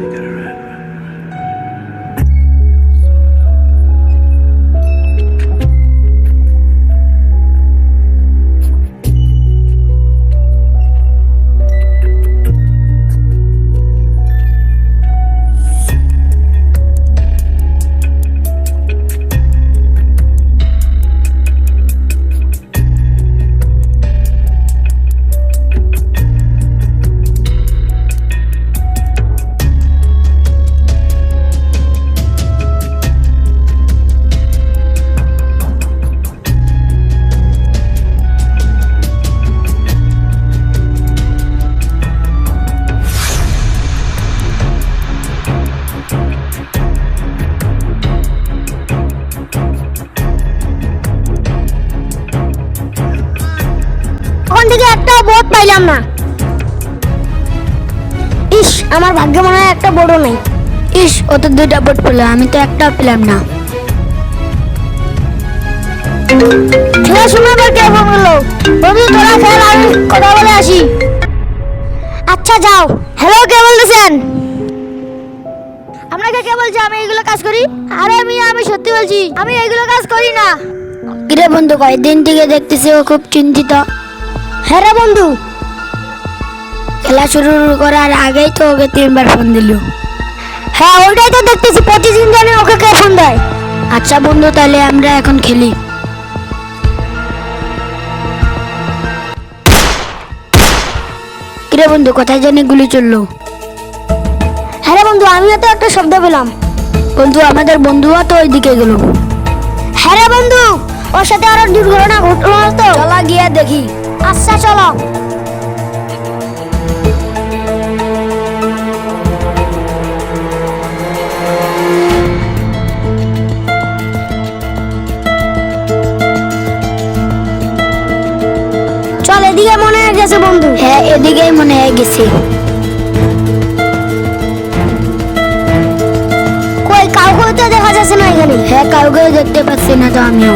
ওখান পাইলাম না। ইস আমার ভাগ্যে মনে হয় একটা বোটও নেই। ইস ও তো দুইটা বোট পেল আমি তো একটাও পেলাম না। খেলা সময় আবার কে ফোন করল? বন্ধু তোরা খেল আমি কথা বলে আসি। আচ্ছা যাও। হ্যালো কে বলতেছেন? আপনাকে কে বলছে? আমি এইগুলো কাজ করি? আরে আমি আমি সত্যি বলছি আমি এইগুলো কাজ করি না। কিরে বন্ধু কয়েকদিন থেকে দেখতেছি ও খুব চিন্তিত। হ্যাঁ রে বন্ধু খেলা শুরু করার আগেই তো ওকে তিনবার ফোন দিল। হ্যাঁ ওইটাই তো দেখতেছি প্রতিদিন জানি ওকে কে ফোন দেয়? আচ্ছা বন্ধু, তাহলে আমরা এখন খেলি। কিরে বন্ধু, কোথায় জানি গুলি চলল? হ্যাঁ বন্ধু, আমিও তো একটা শব্দ পেলাম। বন্ধু, আমাদের বন্ধুও তো ওইদিকে গেল। হ্যাঁ রে বন্ধু, ওর সাথে আরও দুর্ঘটনা ঘটলো তো। চলা গিয়া দেখি। আচ্ছা চল। এদিকেই মনে হয় গেছে। কই কাউকে তো দেখা যাচ্ছে না এখানে। হ্যাঁ কাউকে দেখতে পাচ্ছি না তো আমিও।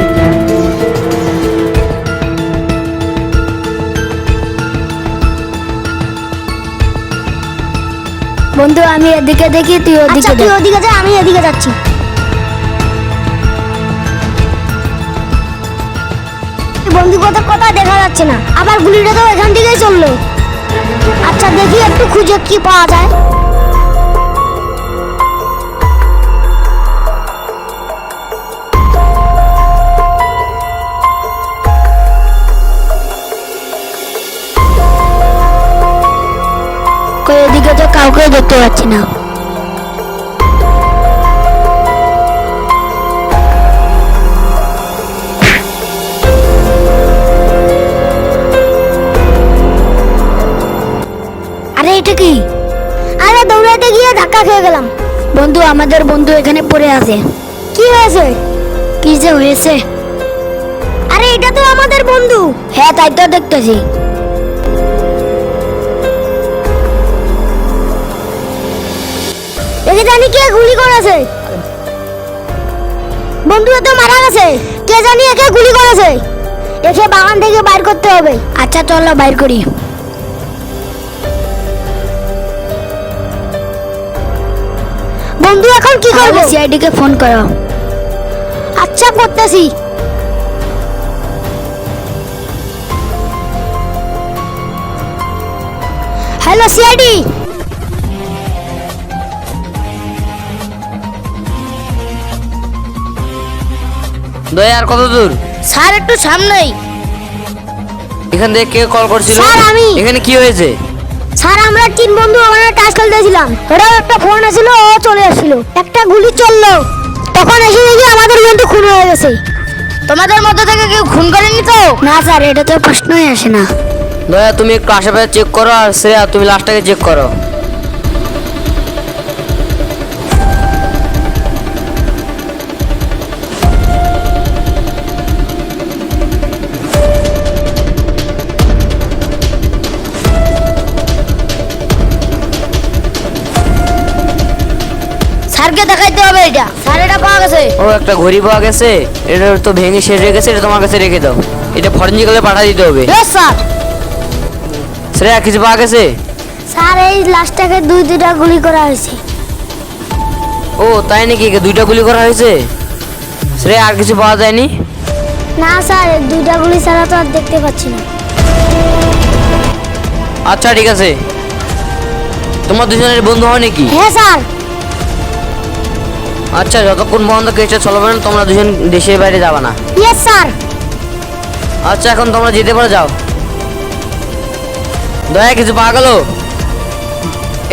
বন্ধু আমি এদিকে দেখি তুই আচ্ছা ওদিকে তুই ওদিকে যা আমি এদিকে যাচ্ছি। বন্ধু কথা দেখা যাচ্ছে না। আবার গুলিটা তো এখান থেকেই চলল। আচ্ছা দেখি একটু খুঁজে কি পাওয়া যায়। এদিকে তো কাউকে দেখতে পাচ্ছি না। ধাক্কা খেয়ে গেলাম। বন্ধু, আমাদের বন্ধু এখানে পড়ে আছে। কি হয়েছে? কি যে হয়েছে? আরে, এটা তো আমাদের বন্ধু। হ্যাঁ তাই তো দেখতেছি। জানি কে গুলি করেছে। বন্ধু তো মারা গেছে। কে জানি একে গুলি করেছে। একে বাগান থেকে বাইর করতে হবে। আচ্ছা চলো বাইর করি। বন্ধু এখন কি করবে? সিআইডি কে ফোন করো। আচ্ছা করতেছি। হ্যালো সিআইডি দয়া আর কত দূর? স্যার একটু সামনেই। এখান থেকে কে কল করছিল? স্যার, আমি। এখানে কি হয়েছে? স্যার আমরা তিন বন্ধু ওখানে টাচ খেলতেছিলাম ওরা একটা ফোন আসছিল ও চলে আসছিল একটা গুলি চলল। তখন এসে দেখি আমাদের বন্ধু খুন হয়ে গেছে। তোমাদের মধ্যে থেকে কেউ খুন করেনি তো? না স্যার এটা তো প্রশ্নই আসে না। দয়া তুমি একটু আশেপাশে চেক করো আর শ্রেয়া তুমি লাস্টটাকে চেক করো। স্যারকে দেখাইতে হবে এটা। স্যার এটা পাওয়া গেছে। ও একটা ঘড়ি পাওয়া গেছে। এটা তো ভেঙে শেষ হয়ে গেছে এটা তোমার কাছে রেখে দাও। এটা ফরেনজিক্যালে পাঠিয়ে দিতে হবে। বেশ স্যার। শ্রেয়া কিছু পাওয়া গেছে? স্যার এই লাস্টটাকে দুই দুইটা গুলি করা হয়েছে। ও তাই নাকি? একে দুইটা গুলি করা হয়েছে? সে আর কিছু পাওয়া যায়নি? না স্যার দুইটা গুলি ছাড়া তো আর দেখতে পাচ্ছি না। আচ্ছা ঠিক আছে। তোমার দুজনের বন্ধু হয় নাকি? হ্যাঁ স্যার। আচ্ছা যতক্ষণ পর্যন্ত কেসটা চলবে না তোমরা দুজন দেশের বাইরে যাবে না। ইয়েস স্যার আচ্ছা এখন তোমরা যেতে পারো যাও। দয়া কিছু পাওয়া গেল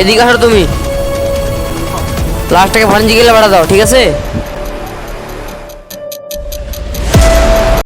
এদিকে আসো তুমি। লাস্টটাকে ভাঞ্জি গেলে বেড়া দাও ঠিক আছে?